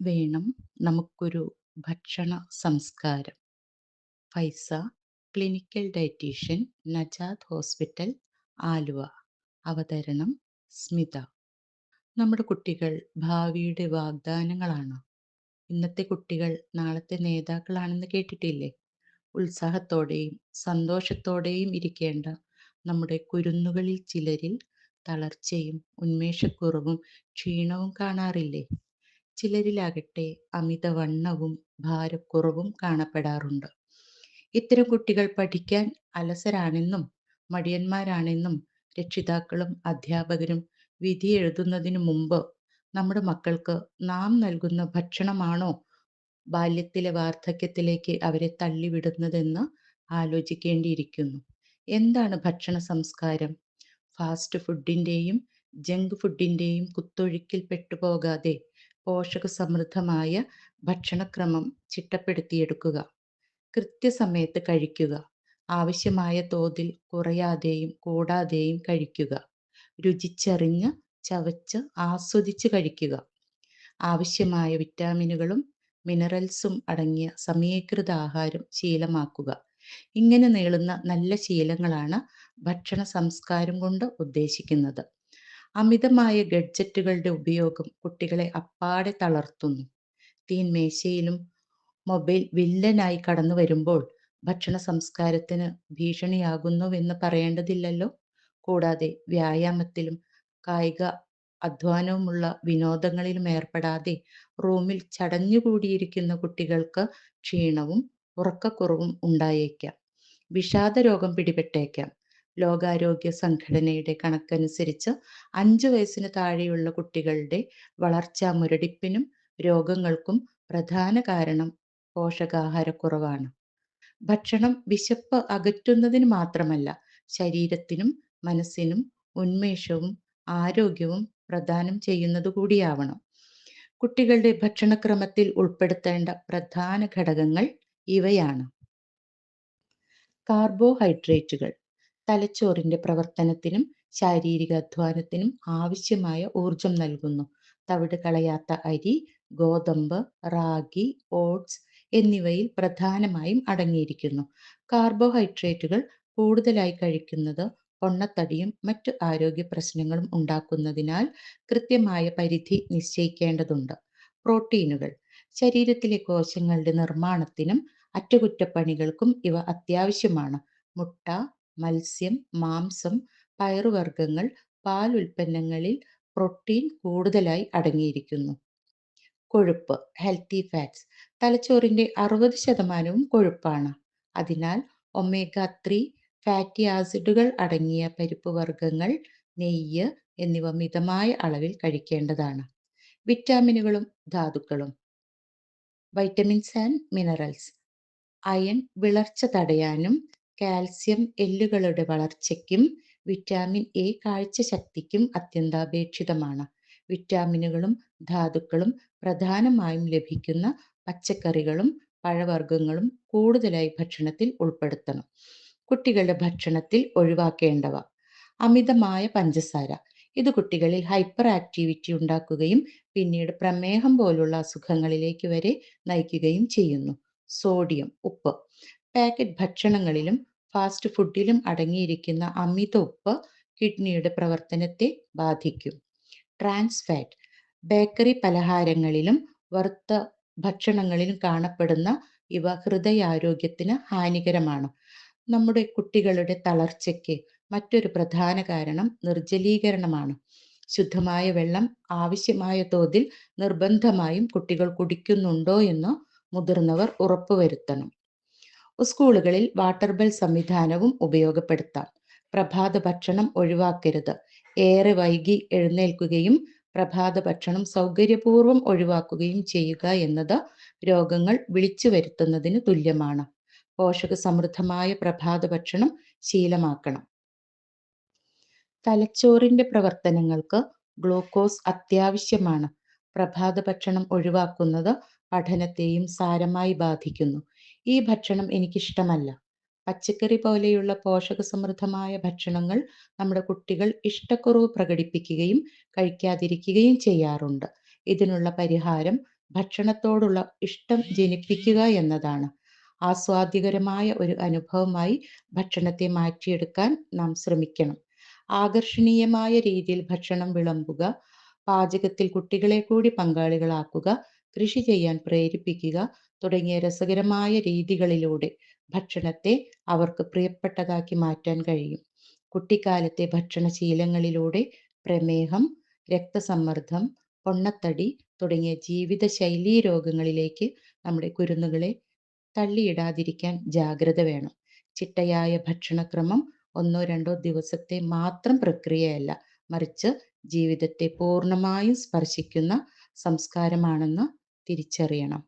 വേണം നമുക്കൊരു ഭക്ഷണ സംസ്കാരം. Faiza, clinical dietitian, Najad hospital, Aluva. അവതരണം സ്മിത. നമ്മുടെ കുട്ടികൾ ഭാവിയുടെ വാഗ്ദാനങ്ങളാണ്. ഇന്നത്തെ കുട്ടികൾ നാളത്തെ നേതാക്കളാണെന്ന് കേട്ടിട്ടില്ലേ? ഉത്സാഹത്തോടെയും സന്തോഷത്തോടെയും ഇരിക്കേണ്ട നമ്മുടെ കുരുന്നുകളിൽ ചിലരിൽ തളർച്ചയും ഉന്മേഷക്കുറവും ക്ഷീണവും കാണാറില്ലേ? ചിലരിലാകട്ടെ അമിതവണ്ണവും ഭാരക്കുറവും കാണപ്പെടാറുണ്ട്. ഇത്തരം കുട്ടികൾ പഠിക്കാൻ അലസരാണെന്നും മടിയന്മാരാണെന്നും രക്ഷിതാക്കളും അധ്യാപകരും വിധി എഴുതുന്നതിനു മുമ്പ് നമ്മുടെ മക്കൾക്ക് നാം നൽകുന്ന ഭക്ഷണമാണോ ബാല്യത്തിലെ വാർദ്ധക്യത്തിലേക്ക് അവരെ തള്ളിവിടുന്നതെന്ന് ആലോചിക്കേണ്ടിയിരിക്കുന്നു. എന്താണ് ഭക്ഷണ സംസ്കാരം? ഫാസ്റ്റ് ഫുഡിന്റെയും ജങ്ക് ഫുഡിന്റെയും കുത്തൊഴുക്കിൽ പെട്ടുപോകാതെ പോഷകസമൃദ്ധമായ ഭക്ഷണക്രമം ചിട്ടപ്പെടുത്തിയെടുക്കുക. കൃത്യസമയത്ത് കഴിക്കുക. ആവശ്യമായ തോതിൽ കുറയാതെയും കൂടാതെയും കഴിക്കുക. രുചിച്ചറിഞ്ഞ് ചവച്ച് ആസ്വദിച്ച് കഴിക്കുക. ആവശ്യമായ വിറ്റാമിനുകളും മിനറൽസും അടങ്ങിയ സമീകൃത ആഹാരം ശീലമാക്കുക. ഇങ്ങനെ നീളുന്ന നല്ല ശീലങ്ങളാണ് ഭക്ഷണ സംസ്കാരം കൊണ്ട് ഉദ്ദേശിക്കുന്നത്. അമിതമായ ഗഡ്ജറ്റുകളുടെ ഉപയോഗം കുട്ടികളെ അപ്പാടെ തളർത്തുന്നു. തീൻമേശയിലും മൊബൈൽ വില്ലനായി കടന്നു വരുമ്പോൾ ഭക്ഷണ സംസ്കാരത്തിന് ഭീഷണിയാകുന്നുവെന്ന് പറയേണ്ടതില്ലല്ലോ. കൂടാതെ വ്യായാമത്തിലും കായിക അധ്വാനവുമുള്ള വിനോദങ്ങളിലും ഏർപ്പെടാതെ റൂമിൽ ചടഞ്ഞുകൂടിയിരിക്കുന്ന കുട്ടികൾക്ക് ക്ഷീണവും ഉറക്കക്കുറവും ഉണ്ടായേക്കാം. വിഷാദരോഗം പിടിപെട്ടേക്കാം. ലോകാരോഗ്യ സംഘടനയുടെ കണക്കനുസരിച്ച് അഞ്ച് വയസ്സിന് താഴെയുള്ള കുട്ടികളുടെ വളർച്ചാ മുരടിപ്പിനും രോഗങ്ങൾക്കും പ്രധാന കാരണം പോഷകാഹാരക്കുറവാണ്. ഭക്ഷണം വിശപ്പ് അകറ്റുന്നതിന് മാത്രമല്ല ശരീരത്തിനും മനസ്സിനും ഉന്മേഷവും ആരോഗ്യവും പ്രദാനം ചെയ്യുന്നത് കൂടിയാവണം. കുട്ടികളുടെ ഭക്ഷണക്രമത്തിൽ ഉൾപ്പെടുത്തേണ്ട പ്രധാന ഘടകങ്ങൾ ഇവയാണ്. കാർബോഹൈഡ്രേറ്റുകൾ തലച്ചോറിന്റെ പ്രവർത്തനത്തിനും ശാരീരിക അധ്വാനത്തിനും ആവശ്യമായ ഊർജം നൽകുന്നു. തവിട് കളയാത്ത അരി, ഗോതമ്പ്, റാഗി, ഓട്സ് എന്നിവയിൽ പ്രധാനമായും അടങ്ങിയിരിക്കുന്നു. കാർബോഹൈഡ്രേറ്റുകൾ കൂടുതലായി കഴിക്കുന്നത് പൊണ്ണത്തടിയും മറ്റു ആരോഗ്യ പ്രശ്നങ്ങളും ഉണ്ടാക്കുന്നതിനാൽ കൃത്യമായ പരിധി നിശ്ചയിക്കേണ്ടതുണ്ട്. പ്രോട്ടീനുകൾ ശരീരത്തിലെ കോശങ്ങളുടെ നിർമ്മാണത്തിനും അറ്റകുറ്റപ്പണികൾക്കും ഇവ അത്യാവശ്യമാണ്. മുട്ട, മത്സ്യം, മാംസം, പയറുവർഗങ്ങൾ, പാൽ ഉൽപ്പന്നങ്ങളിൽ പ്രോട്ടീൻ കൂടുതലായി അടങ്ങിയിരിക്കുന്നു. കൊഴുപ്പ് ഹെൽത്തി ഫാറ്റ്സ് തലച്ചോറിന്റെ അറുപത് ശതമാനവും കൊഴുപ്പാണ്. അതിനാൽ ഒമേഗ ത്രീ ഫാറ്റി ആസിഡുകൾ അടങ്ങിയ പരിപ്പ് വർഗങ്ങൾ നെയ്യ് എന്നിവ മിതമായ അളവിൽ കഴിക്കേണ്ടതാണ്. വിറ്റാമിനുകളും ധാതുക്കളും വൈറ്റമിൻസ് ആൻഡ് മിനറൽസ് അയൺ വിളർച്ച തടയാനും കാൽസ്യം എല്ലുകളുടെ വളർച്ചയ്ക്കും വിറ്റാമിൻ എ കാഴ്ച ശക്തിക്കും അത്യന്താപേക്ഷിതമാണ്. വിറ്റാമിനുകളും ധാതുക്കളും പ്രധാനമായും ലഭിക്കുന്ന പച്ചക്കറികളും പഴവർഗങ്ങളും കൂടുതലായി ഭക്ഷണത്തിൽ ഉൾപ്പെടുത്തണം. കുട്ടികളുടെ ഭക്ഷണത്തിൽ ഒഴിവാക്കേണ്ടവ അമിതമായ പഞ്ചസാര ഇത് കുട്ടികളിൽ ഹൈപ്പർ ആക്ടിവിറ്റി ഉണ്ടാക്കുകയും പിന്നീട് പ്രമേഹം പോലുള്ള അസുഖങ്ങളിലേക്ക് വരെ നയിക്കുകയും ചെയ്യുന്നു. സോഡിയം ഉപ്പ് പാക്കറ്റ് ഭക്ഷണങ്ങളിലും ഫാസ്റ്റ് ഫുഡിലും അടങ്ങിയിരിക്കുന്ന അമിത ഉപ്പ് കിഡ്നിയുടെ പ്രവർത്തനത്തെ ബാധിക്കും. ട്രാൻസ് ഫാറ്റ് ബേക്കറി പലഹാരങ്ങളിലും വറുത്ത ഭക്ഷണങ്ങളിലും കാണപ്പെടുന്ന ഇവ ഹൃദയാരോഗ്യത്തിന് ഹാനികരമാണ്. നമ്മുടെ കുട്ടികളുടെ തളർച്ചയ്ക്ക് മറ്റൊരു പ്രധാന കാരണം നിർജലീകരണമാണ്. ശുദ്ധമായ വെള്ളം ആവശ്യമായ തോതിൽ നിർബന്ധമായും കുട്ടികൾ കുടിക്കുന്നുണ്ടോ എന്ന് മുതിർന്നവർ ഉറപ്പുവരുത്തണം. സ്കൂളുകളിൽ വാട്ടർ ബെൽ സംവിധാനവും ഉപയോഗപ്പെടുത്താം. പ്രഭാത ഭക്ഷണം ഒഴിവാക്കരുത്. ഏറെ വൈകി എഴുന്നേൽക്കുകയും പ്രഭാത ഭക്ഷണം സൗകര്യപൂർവം ഒഴിവാക്കുകയും ചെയ്യുക എന്നത് രോഗങ്ങൾ വിളിച്ചു വരുത്തുന്നതിന് തുല്യമാണ്. പോഷക സമൃദ്ധമായ പ്രഭാത ഭക്ഷണം ശീലമാക്കണം. തലച്ചോറിന്റെ പ്രവർത്തനങ്ങൾക്ക് ഗ്ലൂക്കോസ് അത്യാവശ്യമാണ്. പ്രഭാത ഭക്ഷണം ഒഴിവാക്കുന്നത് പഠനത്തെയും സാരമായി ബാധിക്കുന്നു. ഈ ഭക്ഷണം എനിക്കിഷ്ടമല്ല. പച്ചക്കറി പോലെയുള്ള പോഷകസമൃദ്ധമായ ഭക്ഷണങ്ങൾ നമ്മുടെ കുട്ടികൾ ഇഷ്ടക്കുറവ് പ്രകടിപ്പിക്കുകയും കഴിക്കാതിരിക്കുകയും ചെയ്യാറുണ്ട്. ഇതിനുള്ള പരിഹാരം ഭക്ഷണത്തോടുള്ള ഇഷ്ടം ജനിപ്പിക്കുക എന്നതാണ്. ആസ്വാദ്യകരമായ ഒരു അനുഭവമായി ഭക്ഷണത്തെ മാറ്റിയെടുക്കാൻ നാം ശ്രമിക്കണം. ആകർഷണീയമായ രീതിയിൽ ഭക്ഷണം വിളമ്പുക, പാചകത്തിൽ കുട്ടികളെ കൂടി പങ്കാളികളാക്കുക, കൃഷി ചെയ്യാൻ പ്രേരിപ്പിക്കുക തുടങ്ങിയ രസകരമായ രീതികളിലൂടെ ഭക്ഷണത്തെ അവർക്ക് പ്രിയപ്പെട്ടതാക്കി മാറ്റാൻ കഴിയും. കുട്ടിക്കാലത്തെ ഭക്ഷണശീലങ്ങളിലൂടെ പ്രമേഹം, രക്തസമ്മർദ്ദം, പൊണ്ണത്തടി തുടങ്ങിയ ജീവിതശൈലീ രോഗങ്ങളിലേക്ക് നമ്മുടെ കുരുന്നുകളെ തള്ളിയിടാതിരിക്കാൻ ജാഗ്രത വേണം. ചിട്ടയായ ഭക്ഷണക്രമം ഒന്നോ രണ്ടോ ദിവസത്തെ മാത്രം പ്രക്രിയയല്ല, മറിച്ച് ജീവിതത്തെ പൂർണമായും സ്പർശിക്കുന്ന സംസ്കാരമാണെന്ന് തിരിച്ചറിയണം.